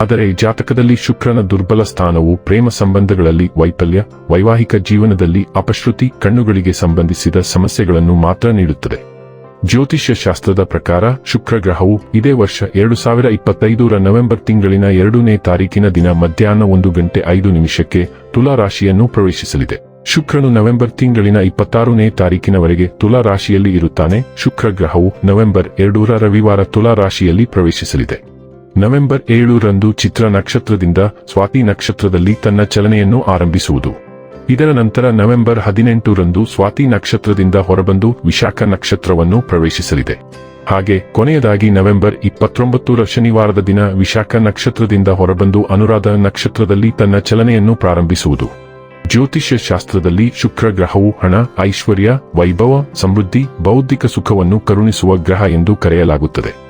ಆದರೆ ಜಾತಕದಲ್ಲಿ ಶುಕ್ರನ ದುರ್ಬಲ ಸ್ಥಾನವು ಪ್ರೇಮ ಸಂಬಂಧಗಳಲ್ಲಿ ವೈಫಲ್ಯ, ವೈವಾಹಿಕ ಜೀವನದಲ್ಲಿ ಅಪಶ್ರುತಿ, ಕಣ್ಣುಗಳಿಗೆ ಸಂಬಂಧಿಸಿದ ಸಮಸ್ಯೆಗಳನ್ನು ಮಾತ್ರ ನೀಡುತ್ತದೆ. ಜ್ಯೋತಿಷ್ಯ ಶಾಸ್ತ್ರದ ಪ್ರಕಾರ ಶುಕ್ರ ಗ್ರಹವು ಇದೇ ವರ್ಷ ಎರಡು ಸಾವಿರ ಇಪ್ಪತ್ತೈದರ ನವೆಂಬರ್ ತಿಂಗಳಿನ ಎರಡನೇ ತಾರೀಕಿನ ದಿನ ಮಧ್ಯಾಹ್ನ ಒಂದು ಗಂಟೆ ಐದು ನಿಮಿಷಕ್ಕೆ ತುಲಾ ರಾಶಿಯನ್ನು ಪ್ರವೇಶಿಸಲಿದೆ. ಶುಕ್ರನು ನವೆಂಬರ್ ತಿಂಗಳಿನ ಇಪ್ಪತ್ತಾರನೇ ತಾರೀಕಿನವರೆಗೆ ತುಲಾ ರಾಶಿಯಲ್ಲಿ ಇರುತ್ತಾನೆ. ಶುಕ್ರ ಗ್ರಹವು ನವೆಂಬರ್ ಎರಡೂರ ರವಿವಾರ ತುಲಾ ರಾಶಿಯಲ್ಲಿ ಪ್ರವೇಶಿಸಲಿದೆ. ನವೆಂಬರ್ ಏಳರಂದು ಚಿತ್ರ ನಕ್ಷತ್ರದಿಂದ ಸ್ವಾತಿ ನಕ್ಷತ್ರದಲ್ಲಿ ತನ್ನ ಚಲನೆಯನ್ನು ಆರಂಭಿಸುವುದು. ಇದರ ನಂತರ ನವೆಂಬರ್ ಹದಿನೆಂಟರಂದು ಸ್ವಾತಿ ನಕ್ಷತ್ರದಿಂದ ಹೊರಬಂದು ವಿಶಾಖ ನಕ್ಷತ್ರವನ್ನು ಪ್ರವೇಶಿಸಲಿದೆ. ಹಾಗೆ ಕೊನೆಯದಾಗಿ ನವೆಂಬರ್ ಇಪ್ಪತ್ತೊಂಬತ್ತರ ಶನಿವಾರದ ದಿನ ವಿಶಾಖ ನಕ್ಷತ್ರದಿಂದ ಹೊರಬಂದು ಅನುರಾಧ ನಕ್ಷತ್ರದಲ್ಲಿ ತನ್ನ ಚಲನೆಯನ್ನು ಪ್ರಾರಂಭಿಸುವುದು. ಜ್ಯೋತಿಷ್ಯ ಶಾಸ್ತ್ರದಲ್ಲಿ ಶುಕ್ರ ಗ್ರಹವು ಹಣ, ಐಶ್ವರ್ಯ, ವೈಭವ, ಸಮೃದ್ಧಿ, ಬೌದ್ಧಿಕ ಸುಖವನ್ನು ಕರುಣಿಸುವ ಗ್ರಹ ಎಂದು ಕರೆಯಲಾಗುತ್ತದೆ.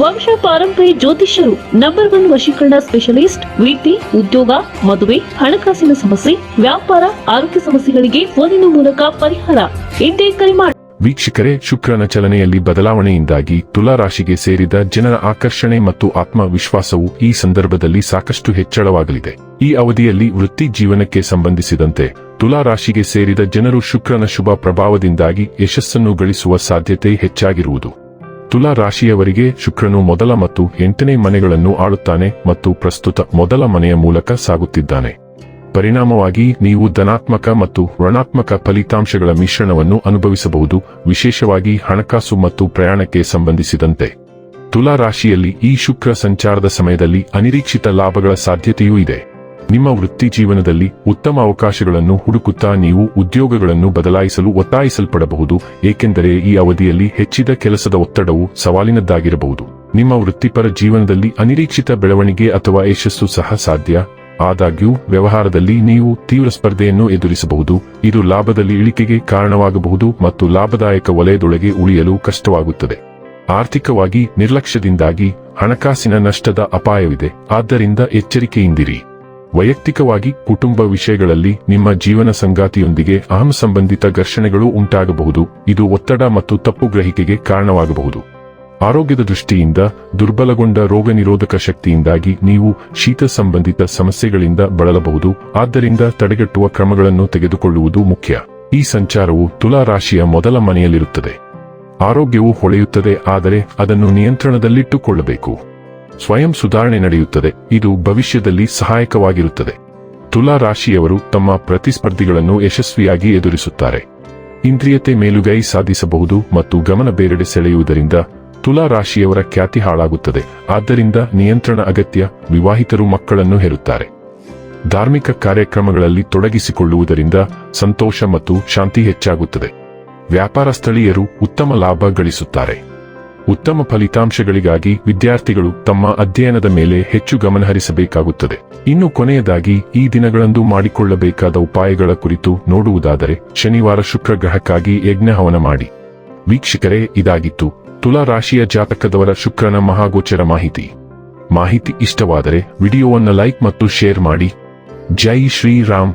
ವಂಶ ಪಾರಂಪರ್ಯ ಜ್ಯೋತಿಷ್ಯರು ನಂಬರ್ ಒನ್ ವಶೀಕರಣ ಸ್ಪೆಷಲಿಸ್ಟ್ ವೃತ್ತಿ ಉದ್ಯೋಗ, ಮದುವೆ, ಹಣಕಾಸಿನ ಸಮಸ್ಯೆ, ವ್ಯಾಪಾರ, ಆರೋಗ್ಯ ಸಮಸ್ಯೆಗಳಿಗೆ ಫೋನಿನ ಮೂಲಕ ಪರಿಹಾರ. ಇಂದೇ ಕರೆ ಮಾಡಿ ವೀಕ್ಷಕರೇ, ಶುಕ್ರನ ಚಲನೆಯಲ್ಲಿ ಬದಲಾವಣೆಯಿಂದಾಗಿ ತುಲಾ ರಾಶಿಗೆ ಸೇರಿದ ಜನರ ಆಕರ್ಷಣೆ ಮತ್ತು ಆತ್ಮವಿಶ್ವಾಸವು ಈ ಸಂದರ್ಭದಲ್ಲಿ ಸಾಕಷ್ಟು ಹೆಚ್ಚಳವಾಗಲಿದೆ. ಈ ಅವಧಿಯಲ್ಲಿ ವೃತ್ತಿ ಜೀವನಕ್ಕೆ ಸಂಬಂಧಿಸಿದಂತೆ ತುಲಾ ರಾಶಿಗೆ ಸೇರಿದ ಜನರು ಶುಕ್ರನ ಶುಭ ಪ್ರಭಾವದಿಂದಾಗಿ ಯಶಸ್ಸನ್ನು ಗಳಿಸುವ ಸಾಧ್ಯತೆ ಹೆಚ್ಚಾಗಿರುವುದು. ತುಲಾ ರಾಶಿಯವರಿಗೆ ಶುಕ್ರನು ಮೊದಲ ಮತ್ತು ಎಂಟನೇ ಮನೆಗಳನ್ನು ಆಳುತ್ತಾನೆ ಮತ್ತು ಪ್ರಸ್ತುತ ಮೊದಲ ಮನೆಯ ಮೂಲಕ ಸಾಗುತ್ತಿದ್ದಾನೆ. ಪರಿಣಾಮವಾಗಿ ನೀವು ಧನಾತ್ಮಕ ಮತ್ತು ಋಣಾತ್ಮಕ ಫಲಿತಾಂಶಗಳ ಮಿಶ್ರಣವನ್ನು ಅನುಭವಿಸಬಹುದು, ವಿಶೇಷವಾಗಿ ಹಣಕಾಸು ಮತ್ತು ಪ್ರಯಾಣಕ್ಕೆ ಸಂಬಂಧಿಸಿದಂತೆ. ತುಲಾ ರಾಶಿಯಲ್ಲಿ ಈ ಶುಕ್ರ ಸಂಚಾರದ ಸಮಯದಲ್ಲಿ ಅನಿರೀಕ್ಷಿತ ಲಾಭಗಳ ಸಾಧ್ಯತೆಯೂ ಇದೆ. ನಿಮ್ಮ ವೃತ್ತಿ ಜೀವನದಲ್ಲಿ ಉತ್ತಮ ಅವಕಾಶಗಳನ್ನು ಹುಡುಕುತ್ತಾ ನೀವು ಉದ್ಯೋಗಗಳನ್ನು ಬದಲಾಯಿಸಲು ಒತ್ತಾಯಿಸಲ್ಪಡಬಹುದು, ಏಕೆಂದರೆ ಈ ಅವಧಿಯಲ್ಲಿ ಹೆಚ್ಚಿದ ಕೆಲಸದ ಒತ್ತಡವು ಸವಾಲಿನದ್ದಾಗಿರಬಹುದು. ನಿಮ್ಮ ವೃತ್ತಿಪರ ಜೀವನದಲ್ಲಿ ಅನಿರೀಕ್ಷಿತ ಬೆಳವಣಿಗೆ ಅಥವಾ ಯಶಸ್ಸು ಸಹ ಸಾಧ್ಯ. ಆದಾಗ್ಯೂ, ವ್ಯವಹಾರದಲ್ಲಿ ನೀವು ತೀವ್ರ ಸ್ಪರ್ಧೆಯನ್ನು ಎದುರಿಸಬಹುದು. ಇದು ಲಾಭದಲ್ಲಿ ಇಳಿಕೆಗೆ ಕಾರಣವಾಗಬಹುದು ಮತ್ತು ಲಾಭದಾಯಕ ವಲಯದೊಳಗೆ ಉಳಿಯಲು ಕಷ್ಟವಾಗುತ್ತದೆ. ಆರ್ಥಿಕವಾಗಿ ನಿರ್ಲಕ್ಷ್ಯದಿಂದಾಗಿ ಹಣಕಾಸಿನ ನಷ್ಟದ ಅಪಾಯವಿದೆ. ಆದ್ದರಿಂದ ಎಚ್ಚರಿಕೆಯಿಂದಿರಿ. ವೈಯಕ್ತಿಕವಾಗಿ ಕುಟುಂಬ ವಿಷಯಗಳಲ್ಲಿ ನಿಮ್ಮ ಜೀವನ ಸಂಗಾತಿಯೊಂದಿಗೆ ಅಹಂ ಸಂಬಂಧಿತ ಘರ್ಷಣೆಗಳು ಉಂಟಾಗಬಹುದು. ಇದು ಒತ್ತಡ ಮತ್ತು ತಪ್ಪು ಗ್ರಹಿಕೆಗೆ ಕಾರಣವಾಗಬಹುದು. ಆರೋಗ್ಯದ ದೃಷ್ಟಿಯಿಂದ, ದುರ್ಬಲಗೊಂಡ ರೋಗ ನಿರೋಧಕ ಶಕ್ತಿಯಿಂದಾಗಿ ನೀವು ಶೀತ ಸಂಬಂಧಿತ ಸಮಸ್ಯೆಗಳಿಂದ ಬಳಲಬಹುದು. ಆದ್ದರಿಂದ ತಡೆಗಟ್ಟುವ ಕ್ರಮಗಳನ್ನು ತೆಗೆದುಕೊಳ್ಳುವುದು ಮುಖ್ಯ. ಈ ಸಂಚಾರವು ತುಲಾ ರಾಶಿಯ ಮೊದಲ ಮನೆಯಲ್ಲಿರುತ್ತದೆ. ಆರೋಗ್ಯವು ಹೊಳೆಯುತ್ತದೆ, ಆದರೆ ಅದನ್ನು ನಿಯಂತ್ರಣದಲ್ಲಿಟ್ಟುಕೊಳ್ಳಬೇಕು. ಸ್ವಯಂ ಸುಧಾರಣೆ ನಡೆಯುತ್ತದೆ. ಇದು ಭವಿಷ್ಯದಲ್ಲಿ ಸಹಾಯಕವಾಗಿರುತ್ತದೆ. ತುಲಾ ರಾಶಿಯವರು ತಮ್ಮ ಪ್ರತಿಸ್ಪರ್ಧಿಗಳನ್ನು ಯಶಸ್ವಿಯಾಗಿ ಎದುರಿಸುತ್ತಾರೆ. ಇಂದ್ರಿಯತೆ ಮೇಲುಗೈ ಸಾಧಿಸಬಹುದು ಮತ್ತು ಗಮನ ಬೇರೆಡೆ ಸೆಳೆಯುವುದರಿಂದ ತುಲಾ ರಾಶಿಯವರ ಖ್ಯಾತಿ ಹಾಳಾಗುತ್ತದೆ. ಆದ್ದರಿಂದ ನಿಯಂತ್ರಣ ಅಗತ್ಯ, ವಿವಾಹಿತರು ಮಕ್ಕಳನ್ನು ಹೆರುತ್ತಾರೆ. ಧಾರ್ಮಿಕ ಕಾರ್ಯಕ್ರಮಗಳಲ್ಲಿ ತೊಡಗಿಸಿಕೊಳ್ಳುವುದರಿಂದ ಸಂತೋಷ ಮತ್ತು ಶಾಂತಿ ಹೆಚ್ಚಾಗುತ್ತದೆ. ವ್ಯಾಪಾರ ಸ್ಥಳೀಯರು ಉತ್ತಮ ಲಾಭ ಗಳಿಸುತ್ತಾರೆ. ಉತ್ತಮ ಫಲಿತಾಂಶಗಳಿಗಾಗಿ ವಿದ್ಯಾರ್ಥಿಗಳು ತಮ್ಮ ಅಧ್ಯಯನದ ಮೇಲೆ ಹೆಚ್ಚು ಗಮನಹರಿಸಬೇಕಾಗುತ್ತದೆ ಇನ್ನು ಕೊನೆಯದಾಗಿ, ಈ ದಿನಗಳಂದು ಮಾಡಿಕೊಳ್ಳಬೇಕಾದ ಉಪಾಯಗಳ ಕುರಿತು ನೋಡುವುದಾದರೆ, ಶನಿವಾರ ಶುಕ್ರ ಗ್ರಹಕ್ಕಾಗಿ ಯಜ್ಞ ಹವನ ಮಾಡಿ. ವೀಕ್ಷಕರೇ, ಇದಾಗಿತ್ತು. ತುಲಾ ರಾಶಿಯ ಜಾತಕದವರ ಶುಕ್ರನ ಮಹಾಗೋಚರ ಮಾಹಿತಿ. ಮಾಹಿತಿ ಇಷ್ಟವಾದರೆ, ವಿಡಿಯೋವನ್ನು ಲೈಕ್ ಮತ್ತು ಶೇರ್ ಮಾಡಿ. ಜೈ ಶ್ರೀರಾಮ್.